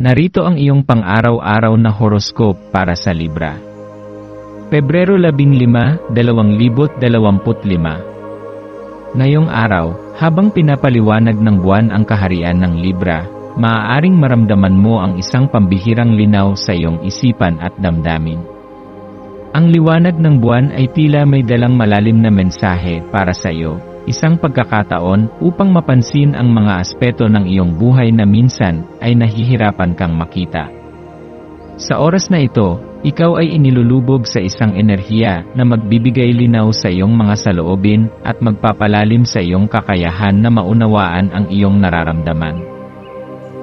Narito ang iyong pang-araw-araw na horoscope para sa Libra. Pebrero 15, 2025 Ngayong araw, habang pinapaliwanag ng buwan ang kaharian ng Libra, maaaring maramdaman mo ang isang pambihirang linaw sa iyong isipan at damdamin. Ang liwanag ng buwan ay tila may dalang malalim na mensahe para sa iyo, isang pagkakataon upang mapansin ang mga aspeto ng iyong buhay na minsan ay nahihirapan kang makita. Sa oras na ito, ikaw ay inilulubog sa isang enerhiya na magbibigay linaw sa iyong mga saloobin at magpapalalim sa iyong kakayahan na maunawaan ang iyong nararamdaman.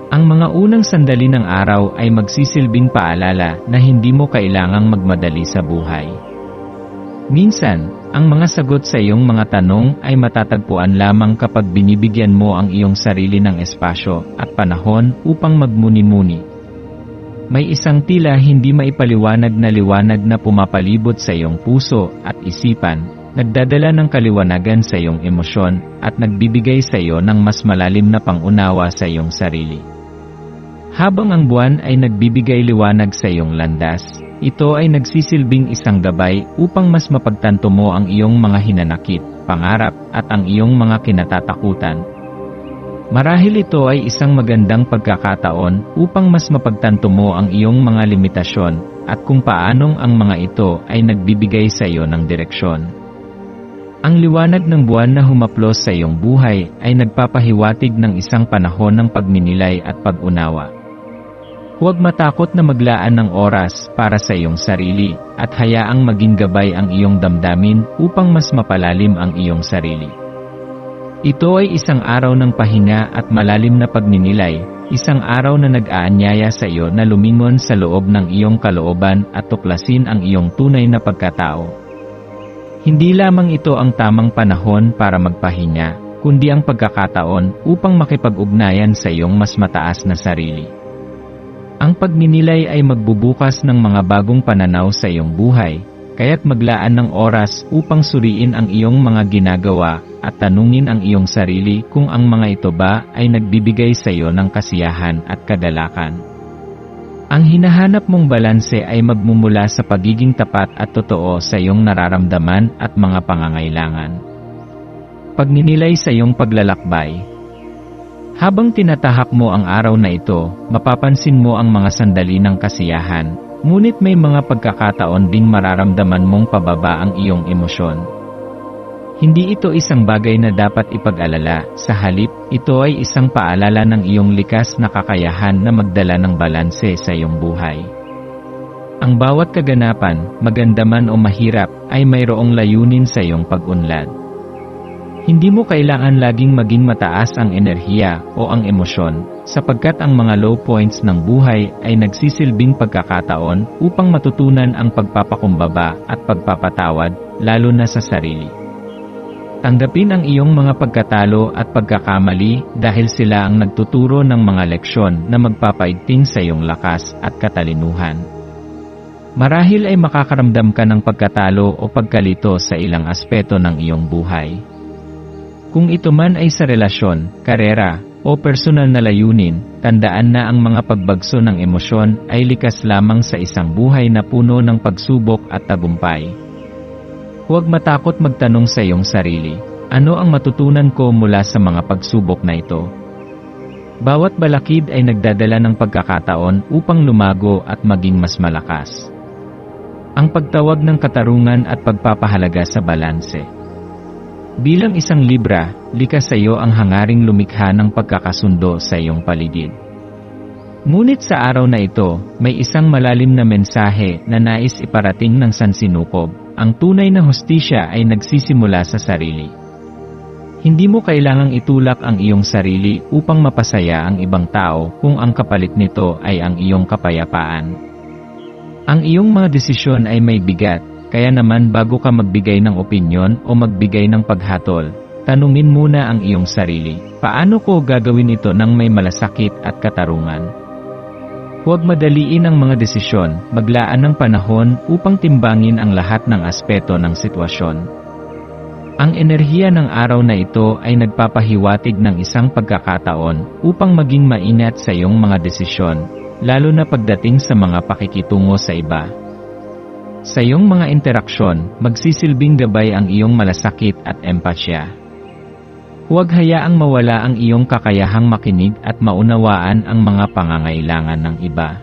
Ang mga unang sandali ng araw ay magsisilbing paalala na hindi mo kailangang magmadali sa buhay. Minsan, ang mga sagot sa iyong mga tanong ay matatagpuan lamang kapag binibigyan mo ang iyong sarili ng espasyo at panahon upang magmuni-muni. May isang tila hindi maipaliwanag na liwanag na pumapalibot sa iyong puso at isipan, nagdadala ng kaliwanagan sa iyong emosyon at nagbibigay sa iyo ng mas malalim na pangunawa sa iyong sarili. Habang ang buwan ay nagbibigay liwanag sa iyong landas, ito ay nagsisilbing isang gabay upang mas mapagtanto mo ang iyong mga hinanakit, pangarap, at ang iyong mga kinatatakutan. Marahil ito ay isang magandang pagkakataon upang mas mapagtanto mo ang iyong mga limitasyon at kung paanong ang mga ito ay nagbibigay sa iyo ng direksyon. Ang liwanag ng buwan na humaplos sa iyong buhay ay nagpapahiwatig ng isang panahon ng pagninilay at pag-unawa. Huwag matakot na maglaan ng oras para sa iyong sarili at hayaang maging gabay ang iyong damdamin upang mas mapalalim ang iyong sarili. Ito ay isang araw ng pahinga at malalim na pagninilay, isang araw na nag-aanyaya sa iyo na lumingon sa loob ng iyong kalooban at tuklasin ang iyong tunay na pagkatao. Hindi lamang ito ang tamang panahon para magpahinga, kundi ang pagkakataon upang makipag-ugnayan sa iyong mas mataas na sarili. Ang pagninilay ay magbubukas ng mga bagong pananaw sa iyong buhay, kaya't maglaan ng oras upang suriin ang iyong mga ginagawa at tanungin ang iyong sarili kung ang mga ito ba ay nagbibigay sa iyo ng kasiyahan at kadalakan. Ang hinahanap mong balanse ay magmumula sa pagiging tapat at totoo sa iyong nararamdaman at mga pangangailangan. Pagninilay sa iyong paglalakbay, habang tinatahak mo ang araw na ito, mapapansin mo ang mga sandali ng kasiyahan, ngunit may mga pagkakataon ding mararamdaman mong pababa ang iyong emosyon. Hindi ito isang bagay na dapat ipag-alala, sa halip, ito ay isang paalala ng iyong likas na kakayahan na magdala ng balanse sa iyong buhay. Ang bawat kaganapan, maganda man o mahirap, ay mayroong layunin sa iyong pag-unlad. Hindi mo kailangan laging maging mataas ang enerhiya o ang emosyon, sapagkat ang mga low points ng buhay ay nagsisilbing pagkakataon upang matutunan ang pagpapakumbaba at pagpapatawad, lalo na sa sarili. Tanggapin ang iyong mga pagkatalo at pagkakamali dahil sila ang nagtuturo ng mga leksyon na magpapaigting sa iyong lakas at katalinuhan. Marahil ay makakaramdam ka ng pagkatalo o pagkalito sa ilang aspeto ng iyong buhay. Kung ito man ay sa relasyon, karera, o personal na layunin, tandaan na ang mga pagbagso ng emosyon ay likas lamang sa isang buhay na puno ng pagsubok at tagumpay. Huwag matakot magtanong sa iyong sarili, ano ang matutunan ko mula sa mga pagsubok na ito? Bawat balakid ay nagdadala ng pagkakataon upang lumago at maging mas malakas. Ang pagtawag ng katarungan at pagpapahalaga sa balanse. Bilang isang Libra, likas sa iyo ang hangaring lumikha ng pagkakasundo sa iyong paligid. Ngunit sa araw na ito, may isang malalim na mensahe na nais iparating ng sansinukob. Ang tunay na hustisya ay nagsisimula sa sarili. Hindi mo kailangang itulak ang iyong sarili upang mapasaya ang ibang tao kung ang kapalit nito ay ang iyong kapayapaan. Ang iyong mga desisyon ay may bigat, kaya naman bago ka magbigay ng opinyon o magbigay ng paghatol, tanungin muna ang iyong sarili, paano ko gagawin ito ng may malasakit at katarungan? Huwag madaliin ang mga desisyon, maglaan ng panahon upang timbangin ang lahat ng aspeto ng sitwasyon. Ang enerhiya ng araw na ito ay nagpapahiwatig ng isang pagkakataon upang maging maingat sa iyong mga desisyon, lalo na pagdating sa mga pakikitungo sa iba. Sa iyong mga interaksyon, magsisilbing gabay ang iyong malasakit at empatya. Huwag hayaang mawala ang iyong kakayahang makinig at maunawaan ang mga pangangailangan ng iba.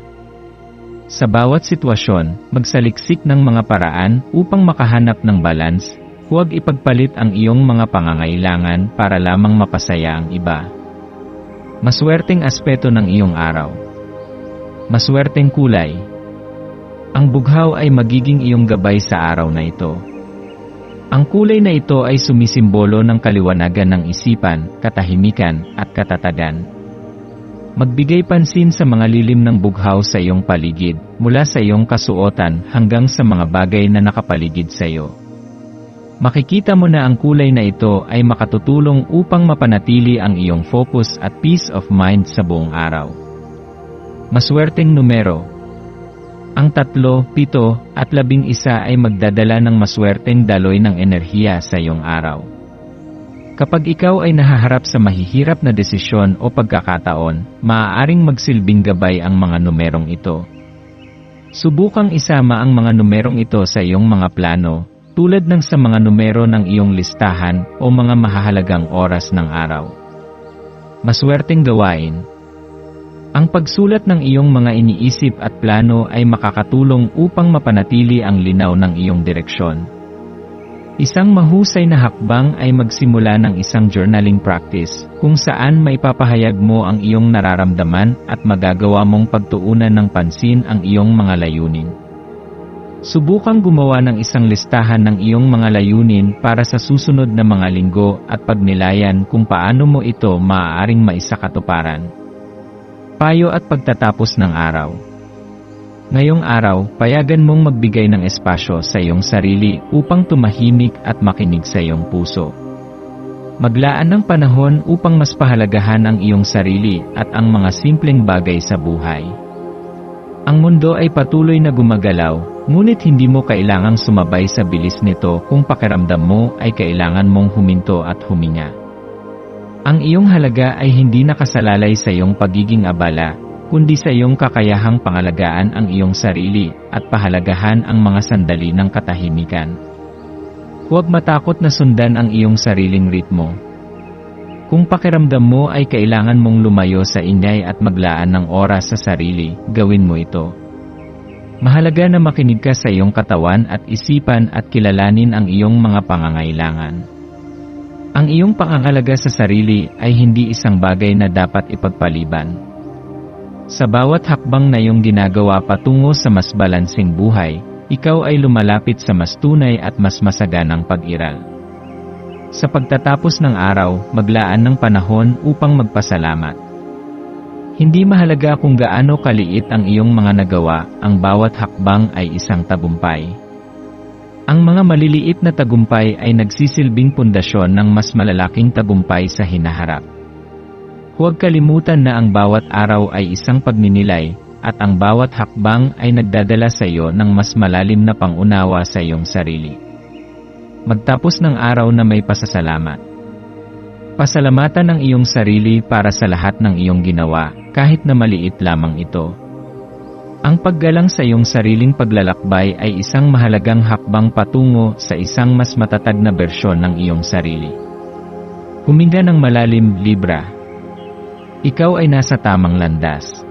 Sa bawat sitwasyon, magsaliksik ng mga paraan upang makahanap ng balance, huwag ipagpalit ang iyong mga pangangailangan para lamang mapasaya ang iba. Maswerteng aspeto ng iyong araw. Maswerteng kulay. Ang bughaw ay magiging iyong gabay sa araw na ito. Ang kulay na ito ay sumisimbolo ng kaliwanagan ng isipan, katahimikan, at katatagan. Magbigay pansin sa mga lilim ng bughaw sa iyong paligid, mula sa iyong kasuotan hanggang sa mga bagay na nakapaligid sa iyo. Makikita mo na ang kulay na ito ay makatutulong upang mapanatili ang iyong focus at peace of mind sa buong araw. Maswerteng numero ang tatlo, pito, at labing isa ay magdadala ng maswerteng daloy ng enerhiya sa iyong araw. Kapag ikaw ay nahaharap sa mahihirap na desisyon o pagkakataon, maaaring magsilbing gabay ang mga numerong ito. Subukang isama ang mga numerong ito sa iyong mga plano, tulad ng sa mga numero ng iyong listahan o mga mahahalagang oras ng araw. Maswerteng gawain, ang pagsulat ng iyong mga iniisip at plano ay makakatulong upang mapanatili ang linaw ng iyong direksyon. Isang mahusay na hakbang ay magsimula ng isang journaling practice kung saan maipapahayag mo ang iyong nararamdaman at magagawa mong pagtuunan ng pansin ang iyong mga layunin. Subukang gumawa ng isang listahan ng iyong mga layunin para sa susunod na mga linggo at pagnilayan kung paano mo ito maaaring maisakatuparan. Payo at pagtatapos ng araw. Ngayong araw, payagan mong magbigay ng espasyo sa iyong sarili upang tumahimik at makinig sa iyong puso. Maglaan ng panahon upang mas pahalagahan ang iyong sarili at ang mga simpleng bagay sa buhay. Ang mundo ay patuloy na gumagalaw, ngunit hindi mo kailangang sumabay sa bilis nito kung pakiramdam mo ay kailangan mong huminto at huminga. Ang iyong halaga ay hindi nakasalalay sa iyong pagiging abala, kundi sa iyong kakayahang pangalagaan ang iyong sarili at pahalagahan ang mga sandali ng katahimikan. Huwag matakot na sundan ang iyong sariling ritmo. Kung pakiramdam mo ay kailangan mong lumayo sa ingay at maglaan ng oras sa sarili, gawin mo ito. Mahalaga na makinig ka sa iyong katawan at isipan at kilalanin ang iyong mga pangangailangan. Ang iyong pangangalaga sa sarili ay hindi isang bagay na dapat ipagpaliban. Sa bawat hakbang na iyong ginagawa patungo sa mas balansing buhay, ikaw ay lumalapit sa mas tunay at mas masaganang pag-iral. Sa pagtatapos ng araw, maglaan ng panahon upang magpasalamat. Hindi mahalaga kung gaano kaliit ang iyong mga nagawa, ang bawat hakbang ay isang tagumpay. Ang mga maliliit na tagumpay ay nagsisilbing pundasyon ng mas malalaking tagumpay sa hinaharap. Huwag kalimutan na ang bawat araw ay isang pagninilay, at ang bawat hakbang ay nagdadala sa iyo ng mas malalim na pangunawa sa iyong sarili. Magtapos ng araw na may pasasalamat. Pasalamatan ang iyong sarili para sa lahat ng iyong ginawa, kahit na maliit lamang ito. Ang paggalang sa iyong sariling paglalakbay ay isang mahalagang hakbang patungo sa isang mas matatag na bersyon ng iyong sarili. Huminga ng malalim, Libra. Ikaw ay nasa tamang landas.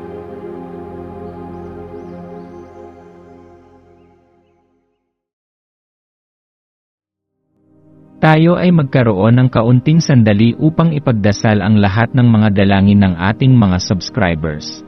Tayo ay magkaroon ng kaunting sandali upang ipagdasal ang lahat ng mga dalangin ng ating mga subscribers